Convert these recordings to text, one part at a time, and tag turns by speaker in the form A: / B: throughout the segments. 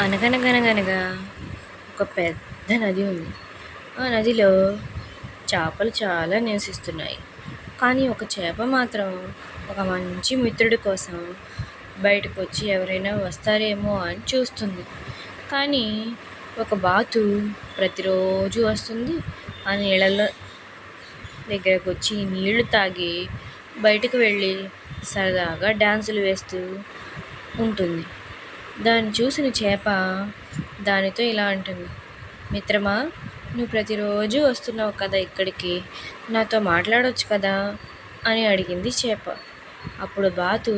A: అనగనగనగనగా ఒక పెద్ద నది ఉంది. ఆ నదిలో చేపలు చాలా నివసిస్తున్నాయి. కానీ ఒక చేప మాత్రం ఒక మంచి మిత్రుడి కోసం బయటకు వచ్చి ఎవరైనా వస్తారేమో అని చూస్తుంది. కానీ ఒక బాతు ప్రతిరోజు వస్తుంది. ఆ నీళ్ళలో దగ్గరకు వచ్చి నీళ్ళు తాగి బయటకు వెళ్ళి సరదాగా డ్యాన్సులు వేస్తూ ఉంటుంది. దాన్ని చూసిన చేప దానితో ఇలా అంటుంది మిత్రమా నువ్వు ప్రతిరోజు వస్తున్నావు కదా ఇక్కడికి నాతో మాట్లాడవచ్చు కదా? అని అడిగింది చేప. అప్పుడు బాతు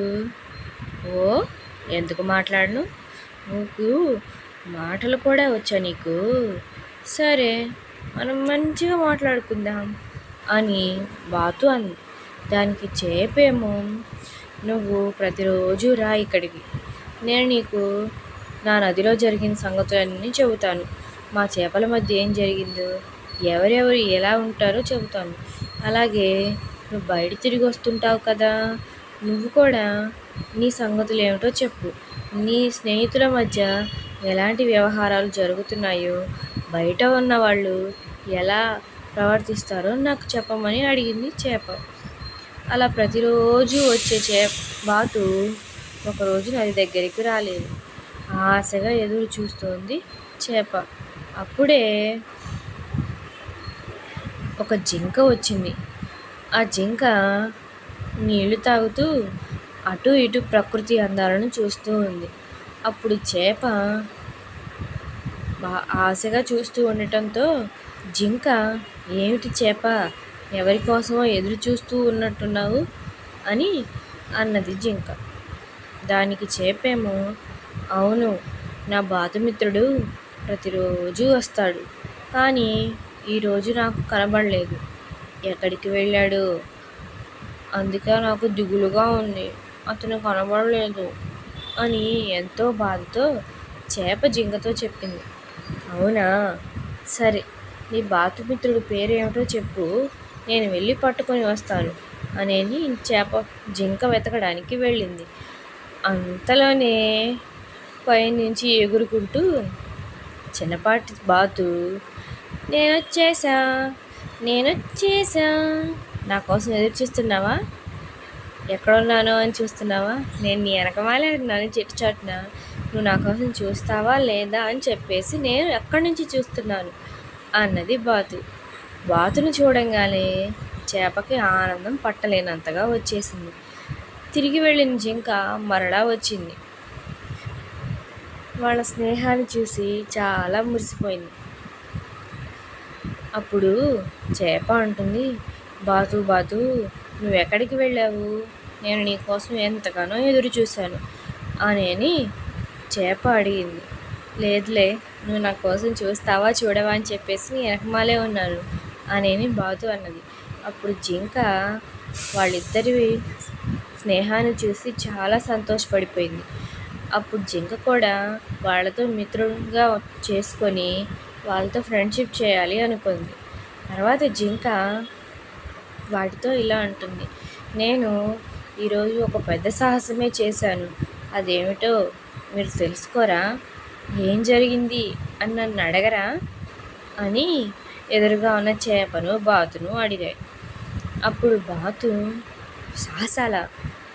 A: ఓ ఎందుకు మాట్లాడను? నువ్వు మాటలు కూడా వచ్చా నీకు? సరే మనం మంచిగా మాట్లాడుకుందాం అని బాతు అంది. దానికి చేపేమో నువ్వు ప్రతిరోజు రా ఇక్కడికి నేను నీకు నా నదిలో జరిగిన సంగతులన్నీ చెబుతాను. మా చేపల మధ్య ఏం జరిగిందో ఎవరెవరు ఎలా ఉంటారో చెబుతాను. అలాగే నువ్వు బయట తిరిగి వస్తుంటావు కదా నువ్వు కూడా నీ సంగతులు ఏమిటో చెప్పు. నీ స్నేహితుల మధ్య ఎలాంటి వ్యవహారాలు జరుగుతున్నాయో బయట ఉన్న వాళ్ళు ఎలా ప్రవర్తిస్తారో నాకు చెప్పమని అడిగింది చేప. అలా ప్రతిరోజు వచ్చే చే బాతు ఒకరోజు నది దగ్గరికి రాలేదు. ఆశగా ఎదురు చూస్తోంది చేప. అప్పుడే ఒక జింక వచ్చింది. ఆ జింక నీళ్ళు తాగుతూ అటు ఇటు ప్రకృతి అందాలను చూస్తూ ఉంది. అప్పుడు చేప బా ఆశగా చూస్తూ ఉండటంతో జింక ఏమిటి చేప? ఎవరి కోసమో ఎదురు చూస్తూ ఉన్నట్టున్నావు? అని అన్నది జింక. దానికి చేపేమో? అవును నా బాతుమిత్రుడు ప్రతిరోజు వస్తాడు. కానీ ఈరోజు నాకు కనబడలేదు. ఎక్కడికి వెళ్ళాడు? అందుకే నాకు దిగులుగా ఉంది. అతను కనబడలేదు అని ఎంతో బాధతో చేప జింకతో చెప్పింది. అవునా? సరే నీ బాతుమిత్రుడి పేరు ఏమిటో చెప్పు. నేను వెళ్ళి పట్టుకొని వస్తాను అనేది చేప జింక వెతకడానికి వెళ్ళింది. అంతలోనే పైనుంచి ఎగురుకుంటూ చిన్నపాటి బాతు నేను వచ్చేసా నేను వచ్చేసా నా కోసం ఎదురు చూస్తున్నావా? ఎక్కడున్నాను అని చూస్తున్నావా? నేను నీ వెనకమాలే ఉన్నాను చెట్టు చాటున. నువ్వు నా కోసం చూస్తావా లేదా అని చెప్పేసి నేను ఎక్కడి నుంచి చూస్తున్నాను అన్నది బాతు. బాతును చూడంగానే చేపకి ఆనందం పట్టలేనంతగా వచ్చేసింది. తిరిగి వెళ్ళిన జింక మరలా వచ్చింది. వాళ్ళ స్నేహాన్ని చూసి చాలా మురిసిపోయింది. అప్పుడు చేప అంటుంది బాతు బాతు నువ్వు ఎక్కడికి వెళ్ళావు? నేను నీ కోసం ఎంతగానో ఎదురు చూశాను అని చేప అడిగింది. లేదులే నువ్వు నా కోసం చూస్తావా చూడవా అని చెప్పేసి వెనకమాలే ఉన్నాను అనేని బాతు అన్నది. అప్పుడు జింక వాళ్ళిద్దరివి స్నేహాన్ని చూసి చాలా సంతోషపడిపోయింది. అప్పుడు జింక కూడా వాళ్ళతో మిత్రుడుగా చేసుకొని వాళ్ళతో ఫ్రెండ్షిప్ చేయాలి అనుకుంది. తర్వాత జింక వాటితో ఇలా అంటుంది. నేను ఈరోజు ఒక పెద్ద సాహసమే చేశాను. అదేమిటో మీరు తెలుసుకోరా? ఏం జరిగింది? అని నన్ను అడగరా? అని ఎదురుగా ఉన్న చేపను బాతును అడిగాయి. అప్పుడు బాతు సాహసాల?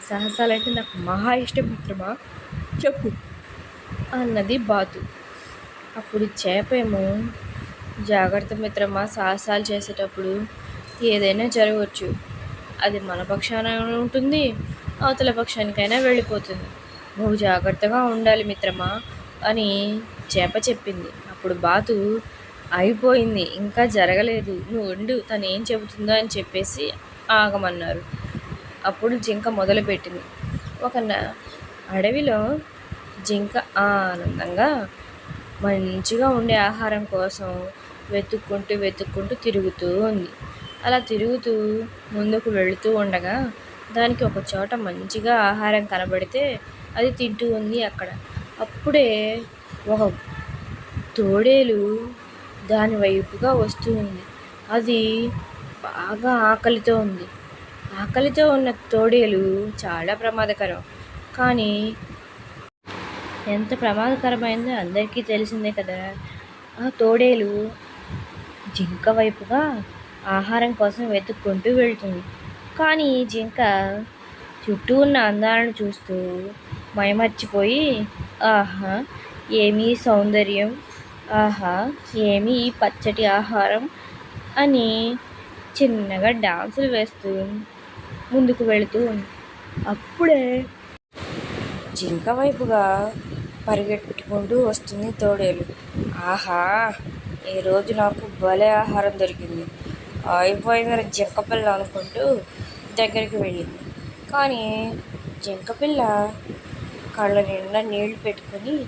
A: సాహసాలు అంటే నాకు మహా ఇష్టం మిత్రమా? చెప్పు. అన్నది బాతు. అప్పుడు చేపేమో జాగ్రత్త మిత్రమా సాహసాలు చేసేటప్పుడు ఏదైనా జరగవచ్చు. అది మన పక్షాన ఉంటుంది అవతల పక్షానికైనా వెళ్ళిపోతుంది. నువ్వు జాగ్రత్తగా ఉండాలి మిత్రమా అని చేప చెప్పింది. అప్పుడు బాతు అయిపోయింది ఇంకా జరగలేదు నువ్వు ఉండు తను ఏం చెబుతుందో అని చెప్పేసి ఆగమన్నారు. అప్పుడు జింక మొదలుపెట్టింది. ఒక అడవిలో జింక ఆనందంగా మంచిగా ఉండే ఆహారం కోసం వెతుక్కుంటూ వెతుక్కుంటూ తిరుగుతూ ఉంది. అలా తిరుగుతూ ముందుకు వెళుతూ ఉండగా దానికి ఒక చోట మంచిగా ఆహారం కనబడితే అది తింటూ ఉంది అక్కడ. అప్పుడే ఒక తోడేలు దాని వైపుగా వస్తూ ఉంది. అది బాగా ఆకలితో ఉంది. ఆకలితో ఉన్న తోడేలు చాలా ప్రమాదకరం. కానీ ఎంత ప్రమాదకరమైందో అందరికీ తెలిసిందే కదా. ఆ తోడేలు జింక వైపుగా ఆహారం కోసం వెతుక్కుంటూ వెళ్తుంది. కానీ జింక చుట్టూ ఉన్న అందాలను చూస్తూ మైమర్చిపోయి ఆహా ఏమీ సౌందర్యం ఆహా ఏమి పచ్చటి ఆహారం అని చిన్నగా డాన్సులు వేస్తూ ముందుకు వెళుతూ ఉంది. అప్పుడే జింక వైపుగా పరిగెట్టుకుంటూ వస్తుంది తోడేలు. ఆహా ఈరోజు నాకు భలే ఆహారం దొరికింది. అయిపోయిందని జింక పిల్ల అనుకుంటూ దగ్గరికి వెళ్ళింది. కానీ జింక పిల్ల కళ్ళ నిండా నీళ్ళు పెట్టుకుని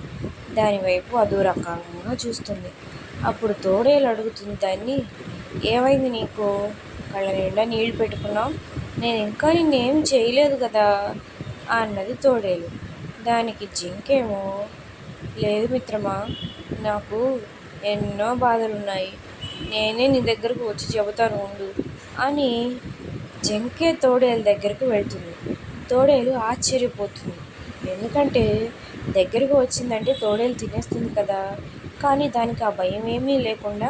A: దానివైపు అదూరకంగా చూస్తుంది. అప్పుడు తోడేలు అడుగుతుంది దాన్ని ఏమైంది నీకు? కళ్ళ నిండా నీళ్ళు పెట్టుకున్నావు? నేను ఇంకా నిన్నేం చేయలేదు కదా అన్నది తోడేలు. దానికి జింకేమో లేదు మిత్రమా నాకు ఎన్నో బాధలున్నాయి. నేనే నీ దగ్గరకు వచ్చి చెబుతాను ఉండు అని జింకే తోడేలు దగ్గరకు వెళ్తుంది. తోడేలు ఆశ్చర్యపోతుంది. ఎందుకంటే దగ్గరకు వచ్చిందంటే తోడేలు తినేస్తుంది కదా. కానీ దానికి ఆ భయం ఏమీ లేకుండా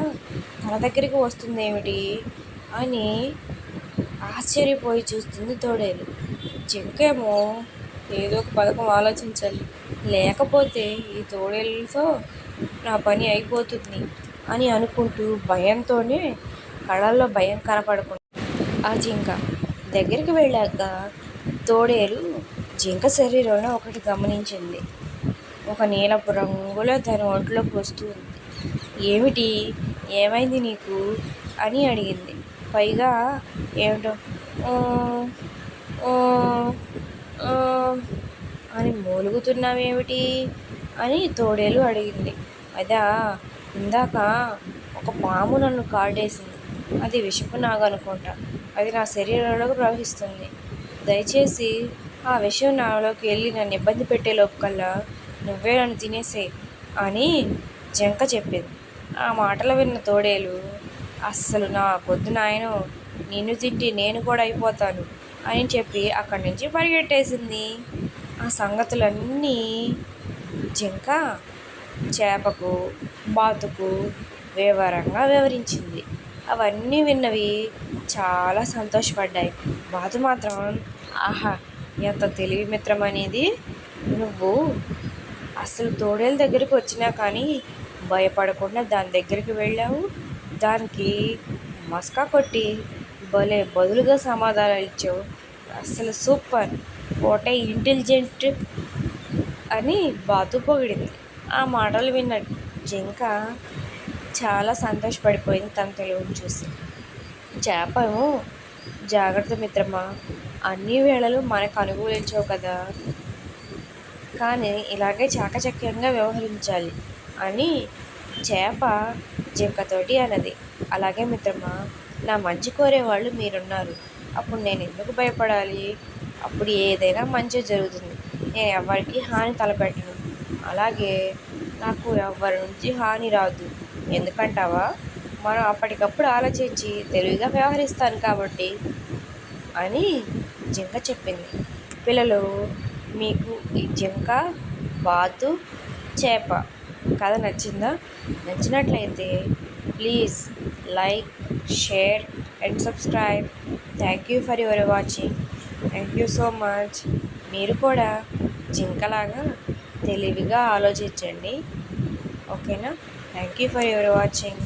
A: తన దగ్గరికి వస్తుందేమిటి? అని ఆశ్చర్యపోయి చూస్తుంది తోడేలు. జింకేమో ఏదో ఒక పథకం ఆలోచించాలి. లేకపోతే ఈ తోడేళ్ళతో నా పని అయిపోతుంది అని అనుకుంటూ భయంతోనే కళల్లో భయం కనపడకుండా ఆ జింక దగ్గరికి వెళ్ళాక తోడేలు జింక శరీరంలో ఒకటి గమనించింది. ఒక నీలపు రంగులో తన ఒంట్లోకి వస్తుంది ఏమిటి? ఏమైంది నీకు? అని అడిగింది. పైగా ఏమిటో? అని మూలుగుతున్నావేమిటి? అని తోడేలు అడిగింది. అదా ఇందాక ఒక పాము నన్ను కాటేసింది. అది విషపు నాగనుకుంటా. అది నా శరీరంలోకి ప్రవహిస్తుంది. దయచేసి ఆ విషయం నాలోకి వెళ్ళి నన్ను ఇబ్బంది పెట్టే లోపుకల్లా నువ్వే నన్ను తినేసే అని జంక చెప్పింది. ఆ మాటలు విన్న తోడేలు అస్సలు నా పొద్దున ఆయన నిన్ను తిండి నేను కూడా అయిపోతాను అని చెప్పి అక్కడి నుంచి పరిగెట్టేసింది. ఆ సంగతులన్నీ జింక చేపకు బాతుకు వివరంగా వివరించింది. అవన్నీ విన్నవి చాలా సంతోషపడ్డాయి. బాతు మాత్రం ఆహా ఎంత తెలివి మిత్రం అనేది నువ్వు అసలు తోడేల దగ్గరికి వచ్చినా కానీ భయపడకుండా దాని దగ్గరికి వెళ్ళావు. దానికి మస్కా కొట్టి భలే బదులుగా సమాధానాలు ఇచ్చావు. అసలు సూపర్. ఓటే ఇంటెలిజెంట్ అని బాతు పొగిడింది ఆ మాటలు విన్న జింక చాలా సంతోషపడిపోయింది తన తెలివిని చూసి. చేపము జాగ్రత్త మిత్రమా అన్ని వేళలు మనకు అనుకూలించవు కదా. కానీ ఇలాగే చాకచక్యంగా వ్యవహరించాలి అని చేప జింకతోటి అన్నది. అలాగే మిత్రమా నా మంచి కోరేవాళ్ళు మీరున్నారు. అప్పుడు నేను ఎందుకు భయపడాలి? అప్పుడు ఏదైనా మంచి జరుగుతుంది. నేను ఎవరికి హాని తలపెట్టను. అలాగే నాకు ఎవరి నుంచి హాని రాదు. ఎందుకంటావా? మనం అప్పటికప్పుడు ఆలోచించి తెలివిగా వ్యవహరిస్తాను కాబట్టి అని జింక చెప్పింది. పిల్లలు మీకు ఈ జింక బాతు చేప. కథ నచ్చిందా? నచ్చినట్లయితే please like share and subscribe. Thank you for your watching. Thank you so much. మీరు కూడా జింకలాగా తెలివిగా ఆలోచించండి. ఓకేనా? Thank you for your watching.